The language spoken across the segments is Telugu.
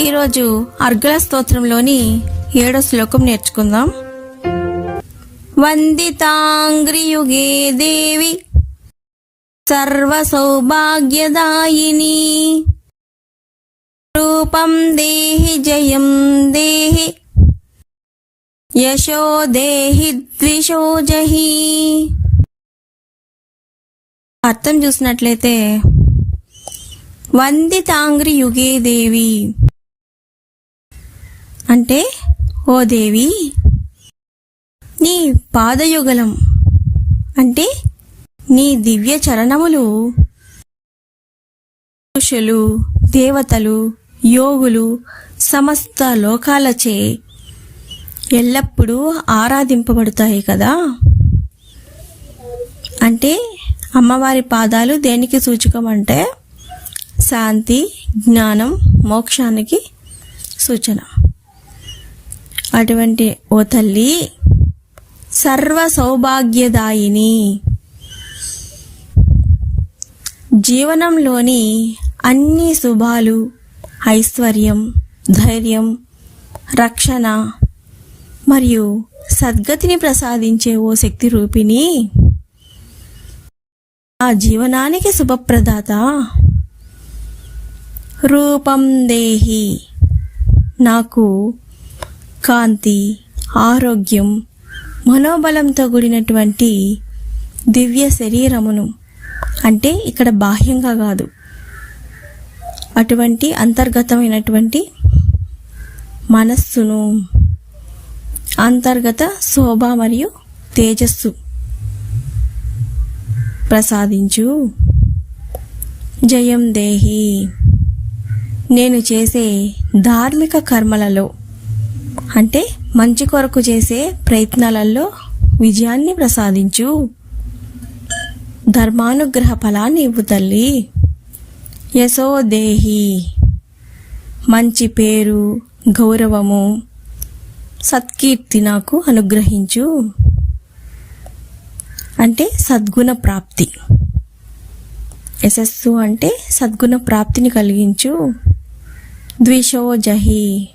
ఈరోజు అర్గల స్తోత్రంలోని ఏడో శ్లోకం నేర్చుకుందాం. వందితాంగ్రియుగే దేవి సర్వసౌభాగ్యదాయిని. రూపం దేహి జయం దేహి యశో దేహి ద్విషో జహి. అర్థం చూసినట్లయితే వందితాంగ్రి యుగే దేవి అంటే ఓ దేవి నీ పాదయుగలం అంటే నీ దివ్య చరణములు పురుషులు దేవతలు యోగులు సమస్త లోకాలచే ఎల్లప్పుడూ ఆరాధింపబడతాయి కదా? అంటే అమ్మవారి పాదాలు దేనికి సూచకం అంటే శాంతి జ్ఞానం మోక్షానికి సూచన. అటువంటి ఓ తల్లి సర్వ సౌభాగ్యదాయిని జీవనంలోని అన్ని శుభాలు ఐశ్వర్యం ధైర్యం రక్షణ మరియు సద్గతిని ప్రసాదించే ఓ శక్తి రూపిణి ఆ జీవనానికి శుభప్రదాత. రూపం దేహి. నాకు కాంతి ఆరోగ్యం మనోబలంతో కూడినటువంటి దివ్య శరీరమును. అంటే ఇక్కడ బాహ్యంగా కాదు. అటువంటి అంతర్గతమైనటువంటి మనస్సును అంతర్గత శోభ మరియు తేజస్సు ప్రసాదించు. జయం దేహి. నేను చేసే ధార్మిక కర్మలలో అంటే మంచి కొరకు చేసే ప్రయత్నాలలో విజయాన్ని ప్రసాదించు. ధర్మానుగ్రహ ఫలాన్ని ఇవ్వు తల్లి. యశోదేహి. మంచి పేరు గౌరవము సత్కీర్తి నాకు అనుగ్రహించు. అంటే సద్గుణ ప్రాప్తి. యశస్సు అంటే సద్గుణ ప్రాప్తిని కలిగించు. ద్విషో జహి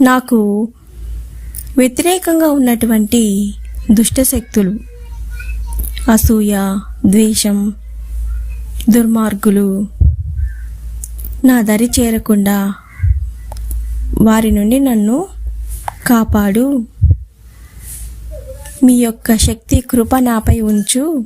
నాకు వ్యతిరేకంగా ఉన్నటువంటి దుష్టశక్తులు అసూయ ద్వేషం దుర్మార్గులు నా దరి చేరకుండా వారి నుండి నన్ను కాపాడు. మీ యొక్క శక్తి కృప నాపై ఉంచు.